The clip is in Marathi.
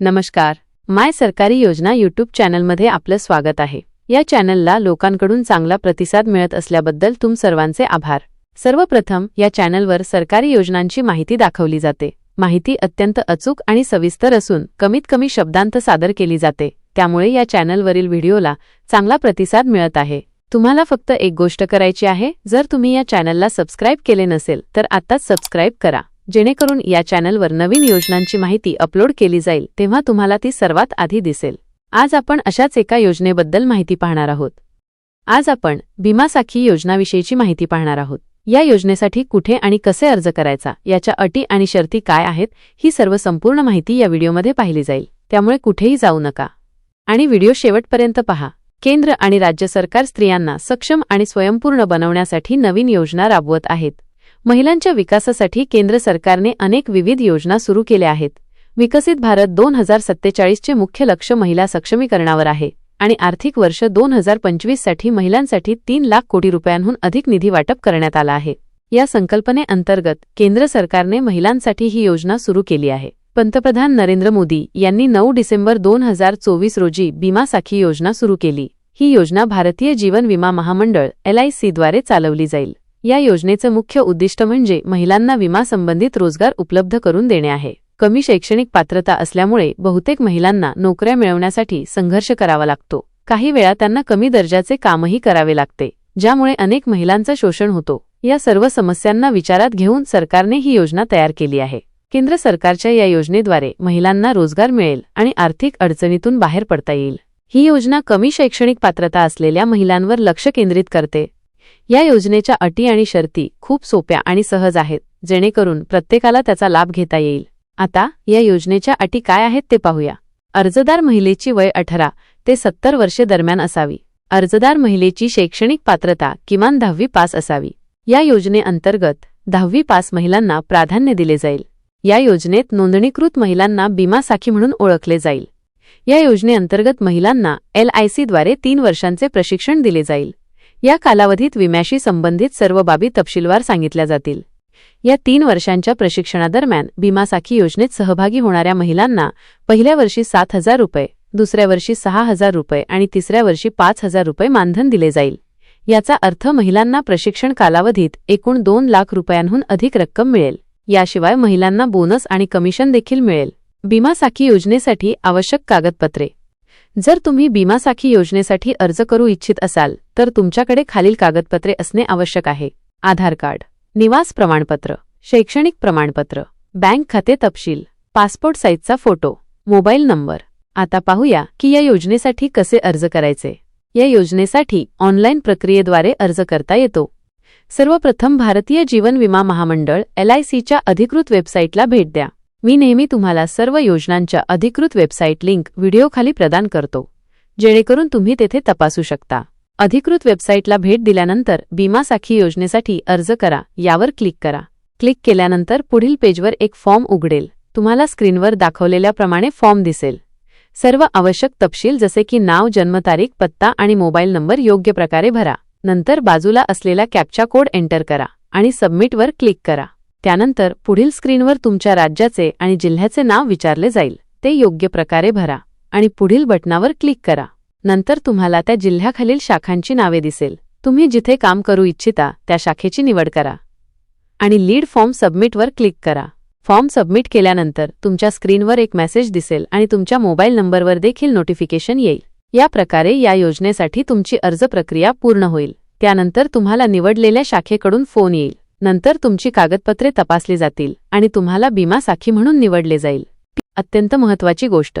नमस्कार. माय सरकारी योजना यूट्यूब चॅनलमध्ये आपलं स्वागत आहे. या चॅनलला लोकांकडून चांगला प्रतिसाद मिळत असल्याबद्दल तुम सर्वांचे आभार. सर्वप्रथम या चॅनलवर सरकारी योजनांची माहिती दाखवली जाते. माहिती अत्यंत अचूक आणि सविस्तर असून कमीत कमी शब्दांत सादर केली जाते. त्यामुळे या चॅनलवरील व्हिडिओला चांगला प्रतिसाद मिळत आहे. तुम्हाला फक्त एक गोष्ट करायची आहे जर तुम्ही या चॅनलला सबस्क्राईब केले नसेल तर आत्ताच सबस्क्राईब करा. जेणेकरून या चॅनलवर नवीन योजनांची माहिती अपलोड केली जाईल तेव्हा तुम्हाला ती सर्वात आधी दिसेल. आज आपण अशाच एका योजनेबद्दल माहिती पाहणार आहोत. आज आपण भीमा साखी योजनाविषयीची माहिती पाहणार आहोत. या योजनेसाठी कुठे आणि कसे अर्ज करायचा याच्या अटी आणि शर्ती काय आहेत ही सर्व संपूर्ण माहिती या व्हिडिओमध्ये पाहिली जाईल. त्यामुळे कुठेही जाऊ नका. आणि व्हिडिओ शेवटपर्यंत पहा. केंद्र आणि राज्य सरकार स्त्रियांना सक्षम आणि स्वयंपूर्ण बनवण्यासाठी नवीन योजना राबवत आहेत. महिलांच्या विकासासाठी केंद्र सरकारने अनेक विविध योजना सुरू केल्या आहेत. विकसित भारत दोन हजार सत्तेचाळीसचे मुख्य लक्ष महिला सक्षमीकरणावर आहे आणि आर्थिक वर्ष दोन हजार पंचवीससाठी महिलांसाठी तीन लाख कोटी रुपयांहून अधिक निधी वाटप करण्यात आला आहे. या संकल्पनेअंतर्गत केंद्र सरकारने महिलांसाठी ही योजना सुरू केली आहे. पंतप्रधान नरेंद्र मोदी यांनी नऊ डिसेंबर दोन हजार चोवीस रोजी बीमा साखी योजना सुरू केली. ही योजना भारतीय जीवन विमा महामंडळ एलआयसीद्वारे चालवली जाईल. या योजनेचं मुख्य उद्दिष्ट म्हणजे महिलांना विमा संबंधित रोजगार उपलब्ध करून देणे आहे. कमी शैक्षणिक पात्रता असल्यामुळे बहुतेक महिलांना नोकऱ्या मिळवण्यासाठी संघर्ष करावा लागतो. काही वेळा त्यांना कमी दर्जाचे कामही करावे लागते ज्यामुळे अनेक महिलांचं शोषण होतो. या सर्व समस्यांना विचारात घेऊन सरकारने ही योजना तयार केली आहे. केंद्र सरकारच्या या योजनेद्वारे महिलांना रोजगार मिळेल आणि आर्थिक अडचणीतून बाहेर पडता येईल. ही योजना कमी शैक्षणिक पात्रता असलेल्या महिलांवर लक्ष केंद्रित करते. या योजनेच्या अटी आणि शर्ती खूप सोप्या आणि सहज आहेत जेणेकरून प्रत्येकाला त्याचा लाभ घेता येईल. आता या योजनेच्या अटी काय आहेत ते पाहूया. अर्जदार महिलेची वय अठरा ते सत्तर वर्षे दरम्यान असावी. अर्जदार महिलेची शैक्षणिक पात्रता किमान दहावी पास असावी. या योजनेअंतर्गत दहावी पास महिलांना प्राधान्य दिले जाईल. या योजनेत नोंदणीकृत महिलांना बीमा साखी म्हणून ओळखले जाईल. या योजनेअंतर्गत महिलांना एल आय सीद्वारे तीन वर्षांचे प्रशिक्षण दिले जाईल. या कालावधीत विम्याशी संबंधित सर्व बाबी तपशीलवार सांगितल्या जातील. या तीन वर्षांच्या प्रशिक्षणादरम्यान भीमा साखी योजनेत सहभागी होणाऱ्या महिलांना पहिल्या वर्षी सात हजार रुपये दुसऱ्या वर्षी सहा हजार रुपये आणि तिसऱ्या वर्षी पाच हजार रुपये मानधन दिले जाईल. याचा अर्थ महिलांना प्रशिक्षण कालावधीत एकूण दोन लाख रुपयांहून अधिक रक्कम मिळेल. याशिवाय महिलांना बोनस आणि कमिशन देखील मिळेल. भीमा साखी योजनेसाठी आवश्यक कागदपत्रे. जर तुम्ही बीमा साखी योजनेसाठी अर्ज करू इच्छित असाल तर तुमच्याकडे खालील कागदपत्रे असणे आवश्यक आहे. आधार कार्ड निवास प्रमाणपत्र शैक्षणिक प्रमाणपत्र बँक खाते तपशील पासपोर्ट साईजचा फोटो मोबाईल नंबर. आता पाहूया की या योजनेसाठी कसे अर्ज करायचे. या योजनेसाठी ऑनलाईन प्रक्रियेद्वारे अर्ज करता येतो. सर्वप्रथम भारतीय जीवन विमा महामंडळ एलआयसीच्या अधिकृत वेबसाईटला भेट द्या. मी नेहमी तुम्हाला सर्व योजनांच्या अधिकृत वेबसाईट लिंक व्हिडिओखाली प्रदान करतो जेणेकरून तुम्ही तेथे तपासू शकता. अधिकृत वेबसाईटला भेट दिल्यानंतर बीमा साखी योजनेसाठी अर्ज करा यावर क्लिक करा. क्लिक केल्यानंतर पुढील पेजवर एक फॉर्म उघडेल. तुम्हाला स्क्रीनवर दाखवलेल्याप्रमाणे फॉर्म दिसेल. सर्व आवश्यक तपशील जसे की नाव जन्मतारीख पत्ता आणि मोबाईल नंबर योग्य प्रकारे भरा. नंतर बाजूला असलेला कॅप्चा कोड एंटर करा आणि सबमिटवर क्लिक करा. त्यानंतर पुढील स्क्रीनवर तुमच्या राज्याचे आणि जिल्ह्याचे नाव विचारले जाईल. ते योग्य प्रकारे भरा आणि पुढील बटनावर क्लिक करा. नंतर तुम्हाला त्या जिल्ह्याखालील शाखांची नावे दिसेल. तुम्ही जिथे काम करू इच्छिता त्या शाखेची निवड करा. आणि लीड फॉर्म सबमिटवर क्लिक करा. फॉर्म सबमिट केल्यानंतर तुमच्या स्क्रीनवर एक मेसेज दिसेल आणि तुमच्या मोबाईल नंबरवर देखील नोटिफिकेशन येईल. या प्रकारे या योजनेसाठी तुमची अर्ज प्रक्रिया पूर्ण होईल. त्यानंतर तुम्हाला निवडलेल्या शाखेकडून फोन येईल. नंतर तुमची कागदपत्रे तपासली जातील आणि तुम्हाला बीमा साखी म्हणून निवडले जाईल. अत्यंत महत्वाची गोष्ट.